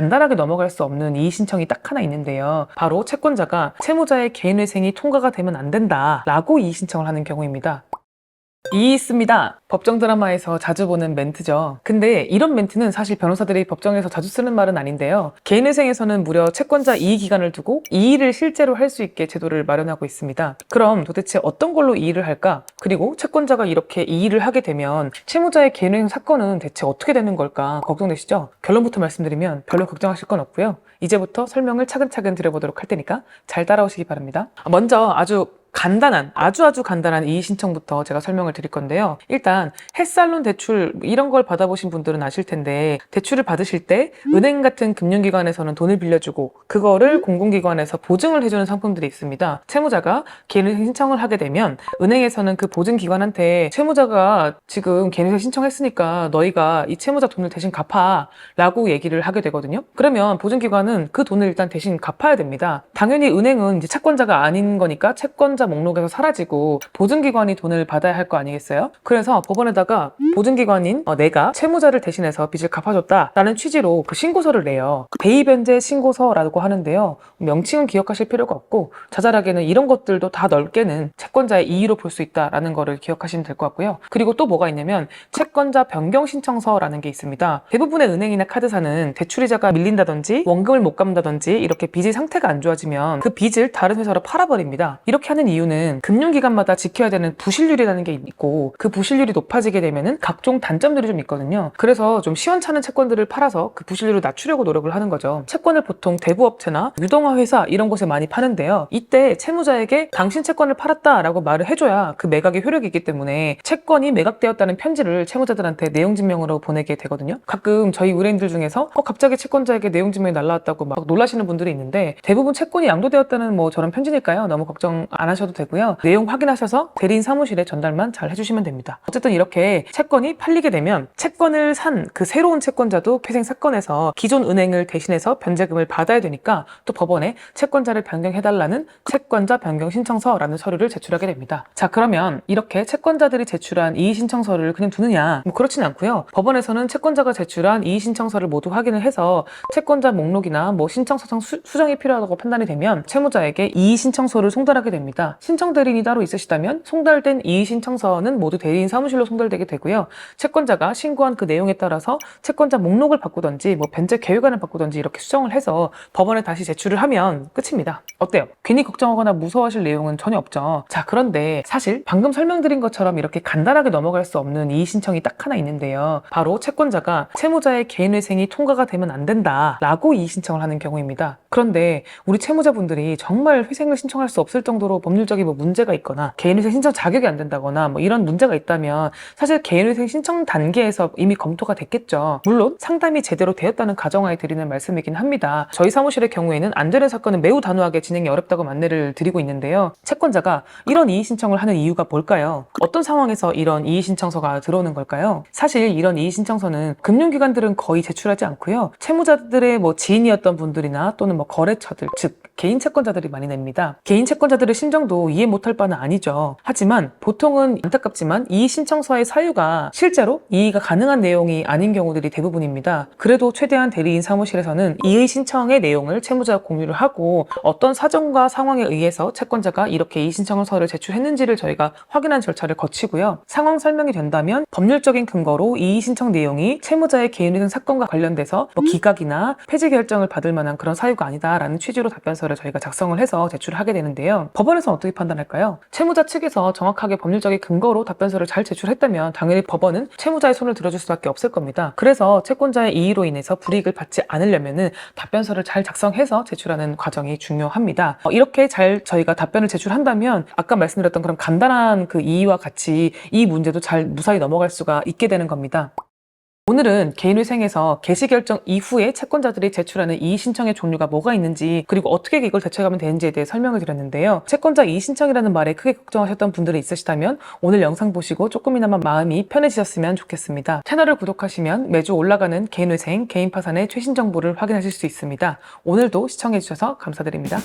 간단하게 넘어갈 수 없는 이의 신청이 딱 하나 있는데요. 바로 채권자가 채무자의 개인회생이 통과가 되면 안 된다라고 이의 신청을 하는 경우입니다. 이 있습니다. 법정 드라마에서 자주 보는 멘트죠. 근데 이런 멘트는 사실 변호사들이 법정에서 자주 쓰는 말은 아닌데요. 개인회생에서는 무려 채권자 이의 기간을 두고 이의를 실제로 할 수 있게 제도를 마련하고 있습니다. 그럼 도대체 어떤 걸로 이의를 할까? 그리고 채권자가 이렇게 이의를 하게 되면 채무자의 개인회생 사건은 대체 어떻게 되는 걸까? 걱정되시죠? 결론부터 말씀드리면 별로 걱정하실 건 없고요. 이제부터 설명을 차근차근 드려보도록 할 테니까 잘 따라오시기 바랍니다. 먼저 아주 간단한 아주 아주 간단한 이의 신청부터 제가 설명을 드릴 건데요. 일단 햇살론 대출 이런 걸 받아보신 분들은 아실 텐데 대출을 받으실 때 은행 같은 금융기관에서는 돈을 빌려주고 그거를 공공기관에서 보증을 해주는 상품들이 있습니다. 채무자가 개인회생 신청을 하게 되면 은행에서는 그 보증기관한테 채무자가 지금 개인회생 신청했으니까 너희가 이 채무자 돈을 대신 갚아라고 얘기를 하게 되거든요. 그러면 보증기관은 그 돈을 일단 대신 갚아야 됩니다. 당연히 은행은 이제 채권자가 아닌 거니까 채권 자 목록에서 사라지고 보증기관이 돈을 받아야 할 거 아니겠어요? 그래서 법원에다가 보증기관인 어, 내가 채무자를 대신해서 빚을 갚아줬다라는 취지로 그 신고서를 내요. 대의변제 신고서라고 하는데요. 명칭은 기억하실 필요가 없고 자잘하게는 이런 것들도 다 넓게는 채권자의 이의로 볼 수 있다라는 거를 기억하시면 될 것 같고요. 그리고 또 뭐가 있냐면 채권자 변경 신청서라는 게 있습니다. 대부분의 은행이나 카드사는 대출이자가 밀린다든지 원금을 못 갚는다든지 이렇게 빚의 상태가 안 좋아지면 그 빚을 다른 회사로 팔아버립니다. 이렇게 하는 이유는 금융기관마다 지켜야 되는 부실률이라는 게 있고 그 부실률이 높아지게 되면은 각종 단점들이 좀 있거든요. 그래서 좀 시원찮은 채권들을 팔아서 그 부실률을 낮추려고 노력을 하는 거죠. 채권을 보통 대부업체나 유동화 회사 이런 곳에 많이 파는데요. 이때 채무자에게 당신 채권을 팔았다라고 말을 해줘야 그 매각의 효력이 있기 때문에 채권이 매각되었다는 편지를 채무자들한테 내용 증명으로 보내게 되거든요. 가끔 저희 의뢰인들 중에서 어, 갑자기 채권자에게 내용 증명이 날라왔다고 막 놀라시는 분들이 있는데 대부분 채권이 양도되었다는 뭐 저런 편지니까요. 너무 걱정 안 하셔도 되고요. 내용 확인하셔서 대리인 사무실에 전달만 잘 해주시면 됩니다. 어쨌든 이렇게 채권이 팔리게 되면 채권을 산 그 새로운 채권자도 회생 사건에서 기존 은행을 대신해서 변제금을 받아야 되니까 또 법원에 채권자를 변경해달라는 채권자 변경 신청서라는 서류를 제출하게 됩니다. 자 그러면 이렇게 채권자들이 제출한 이의 신청서를 그냥 두느냐? 뭐 그렇진 않고요. 법원에서는 채권자가 제출한 이의 신청서를 모두 확인을 해서 채권자 목록이나 뭐 신청서상 수, 수정이 필요하다고 판단이 되면 채무자에게 이의 신청서를 송달하게 됩니다. 신청 대리인이 따로 있으시다면 송달된 이의 신청서는 모두 대리인 사무실로 송달되게 되고요. 채권자가 신고한 그 내용에 따라서 채권자 목록을 바꾸던지 뭐 변제 계획안을 바꾸던지 이렇게 수정을 해서 법원에 다시 제출을 하면 끝입니다. 어때요? 괜히 걱정하거나 무서워하실 내용은 전혀 없죠. 자, 그런데 사실 방금 설명드린 것처럼 이렇게 간단하게 넘어갈 수 없는 이의 신청이 딱 하나 있는데요. 바로 채권자가 채무자의 개인회생이 통과가 되면 안 된다라고 이의 신청을 하는 경우입니다. 그런데 우리 채무자분들이 정말 회생을 신청할 수 없을 정도로 법률 적인 뭐 문제가 있거나 개인회생 신청 자격이 안 된다거나 뭐 이런 문제가 있다면 사실 개인회생 신청 단계에서 이미 검토가 됐겠죠. 물론 상담이 제대로 되었다는 가정하에 드리는 말씀이긴 합니다. 저희 사무실의 경우에는 안 되는 사건은 매우 단호하게 진행이 어렵다고 안내를 드리고 있는데요. 채권자가 이런 이의 신청을 하는 이유가 뭘까요? 어떤 상황에서 이런 이의 신청서가 들어오는 걸까요? 사실 이런 이의 신청서는 금융기관들은 거의 제출하지 않고요. 채무자들의 뭐 지인이었던 분들이나 또는 뭐 거래처들, 즉 개인 채권자들이 많이 냅니다. 개인 채권자들의 심정 도 이해 못할 바는 아니죠. 하지만 보통은 안타깝지만 이의 신청서의 사유가 실제로 이의가 가능한 내용이 아닌 경우들이 대부분입니다. 그래도 최대한 대리인 사무실에서는 이의 신청의 내용을 채무자와 공유를 하고 어떤 사정과 상황에 의해서 채권자가 이렇게 이의 신청서를 제출했는지를 저희가 확인한 절차를 거치고요. 상황 설명이 된다면 법률적인 근거로 이의 신청 내용이 채무자의 개인회생 사건과 관련돼서 뭐 기각이나 폐지 결정을 받을 만한 그런 사유가 아니다라는 취지로 답변서를 저희가 작성을 해서 제출을 하게 되는데요. 법원에서 어떻게 판단할까요? 채무자 측에서 정확하게 법률적인 근거로 답변서를 잘 제출했다면 당연히 법원은 채무자의 손을 들어줄 수밖에 없을 겁니다. 그래서 채권자의 이의로 인해서 불이익을 받지 않으려면은 답변서를 잘 작성해서 제출하는 과정이 중요합니다. 어, 이렇게 잘 저희가 답변을 제출한다면 아까 말씀드렸던 그런 간단한 그 이의와 같이 이 문제도 잘 무사히 넘어갈 수가 있게 되는 겁니다. 오늘은 개인회생에서 개시 결정 이후에 채권자들이 제출하는 이의 신청의 종류가 뭐가 있는지 그리고 어떻게 이걸 대처하면 되는지에 대해 설명을 드렸는데요. 채권자 이의 신청이라는 말에 크게 걱정하셨던 분들이 있으시다면 오늘 영상 보시고 조금이나마 마음이 편해지셨으면 좋겠습니다. 채널을 구독하시면 매주 올라가는 개인회생, 개인파산의 최신 정보를 확인하실 수 있습니다. 오늘도 시청해주셔서 감사드립니다.